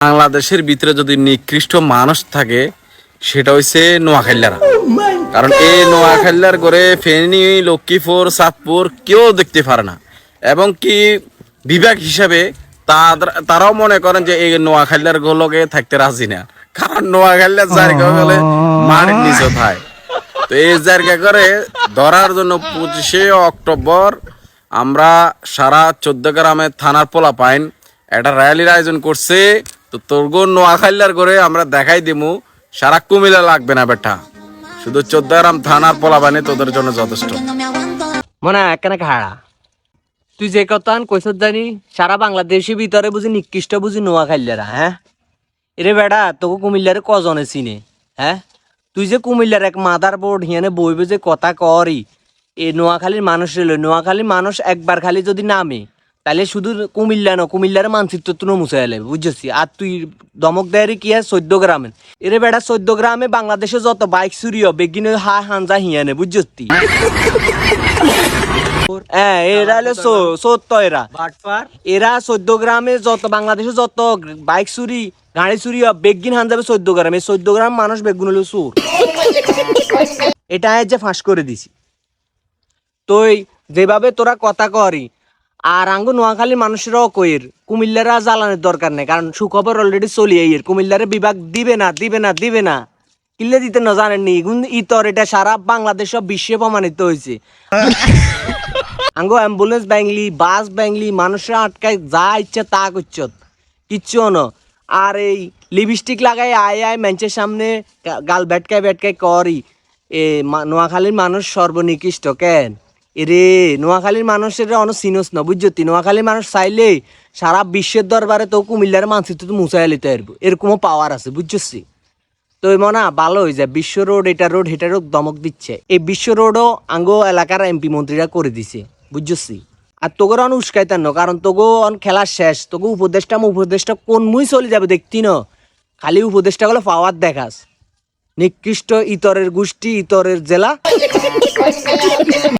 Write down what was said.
বাংলাদেশের ভিতরে যদি নিকৃষ্ট মানুষ থাকে সেটা হইছে নোয়াখাইলারা কারণ এই নোয়াখাল্লার করে ফেনী লক্ষ্মীপুর চাঁদপুর কেউ দেখতে পারে না। এবং কি বিভাগ হিসাবে তারাও মনে করেন যে এই নোয়াখাল্লার গোলকে থাকতে রাজি না। কারণ নোয়াখাইলার জায়গা হলে মাটির নিচে থাকে তো এই জায়গা করে ধরার জন্য পঁচিশে অক্টোবর আমরা সারা চোদ্দ গ্রামের থানার পোলা পাইন একটা র্যালির আয়োজন করছে। তো তোর গো নোয়াখাইলার করে আমরা দেখাই দিমু সারা কুমিলা লাগবে না বেটা। শুধু চোদ্দ গ্রাম থানার পোলা পাইনি তোদের জন্য যথেষ্ট। মনে হয় একখানে খাড়া। তুই যে কথা কইসত জানি, সারা বাংলাদেশের ভিতরে বুঝি নিকৃষ্ট বুঝি নোয়াখাইলারা হ্যাঁ? এরে বেড়া তোকে কুমিল্লারে কজনে চিনে হ্যাঁ? তুই যে কুমিল্লার এক মাদার বোর্ড হিয়ানে বইবে যে কথা করি, এ নোয়াখালীর মানুষ রইল নোয়াখালীর মানুষ একবার খালি যদি নামে তাহলে শুধু কুমিল্লা ন কুমিল্লার মানচিত্র তুনো মুছাই লাগবে বুঝছি। আর তুই দমক দেয়ারি কি আর চোদ্দ গ্রামে এরে বেড়া চোদ্দ গ্রামে বাংলাদেশে যত বাইক চুরি হবে বেগিনে হা হানজা হিয়ানে বুঝছি? হ্যাঁ এরা হলো সত্য এরা। এরা চোদ্দ গ্রামে যত বাংলাদেশে যত বাইক চুরি গাড়ি চুরি হয়, বেগিন হান যাবে চোদ্দ গ্রামে। চোদ্দ গ্রাম মানুষ বেগুন হলো চোর। এটা যে ফাঁস করে দিছি। তুই যেভাবে তোরা কথা করি আর আঙ্গ নোয়াখালী মানুষেরাও কইর, কুমিল্লারা জ্বালানোর দরকার নেই, কারণ সুখবর অলরেডি চলিয়ে এর কুমিল্লারে বিভাগ দিবে না দিবে না দিবে না। কিল্লে দিতে না জানেননি ইতর, এটা সারা বাংলাদেশ সব বিশ্বে প্রমাণিত হয়েছে আঙ্গো অ্যাম্বুলেন্স ব্যাংলি, বাস ব্যাংলি, মানুষরা আটকায় যা ইচ্ছা তা করছ। কিচ্ছু ন আর এই লিপস্টিক লাগাই আয় আয় মেঞ্চের সামনে গাল ব্যাটকায় ব্যাটকায় করি। এ নোয়াখালীর মানুষ সর্বনিকৃষ্ট, কেন? এরে, নোয়াখালীর মানুষের অন সিনস না বুঝছি? নোয়াখালীর মানুষ চাইলে সারা বিশ্বের দরবারে তো কুমিল্লার মানচিত্র তো মুছাই লিতে পারব। এরকমও পাওয়ার আছে বুঝছি তো মনে, ভালো হয়ে যায়। বিশ্ব রোড, এটা রোড এটা রোড দমক দিচ্ছে। এই বিশ্ব রোডও আঙ্গো এলাকার এমপি মন্ত্রীরা করে দিছে বুঝছি আর তোগর অন উস্কাইতেন না, কারণ তোগো অন খেলা শেষ। তোকে উপদেশটা উপদেশটা কোন মুই চলে যাবে দেখতি না? খালি উপদেশটা গুলো পাওয়ার দেখাস। নিকৃষ্ট ইতরের গোষ্ঠী, ইতরের জেলা।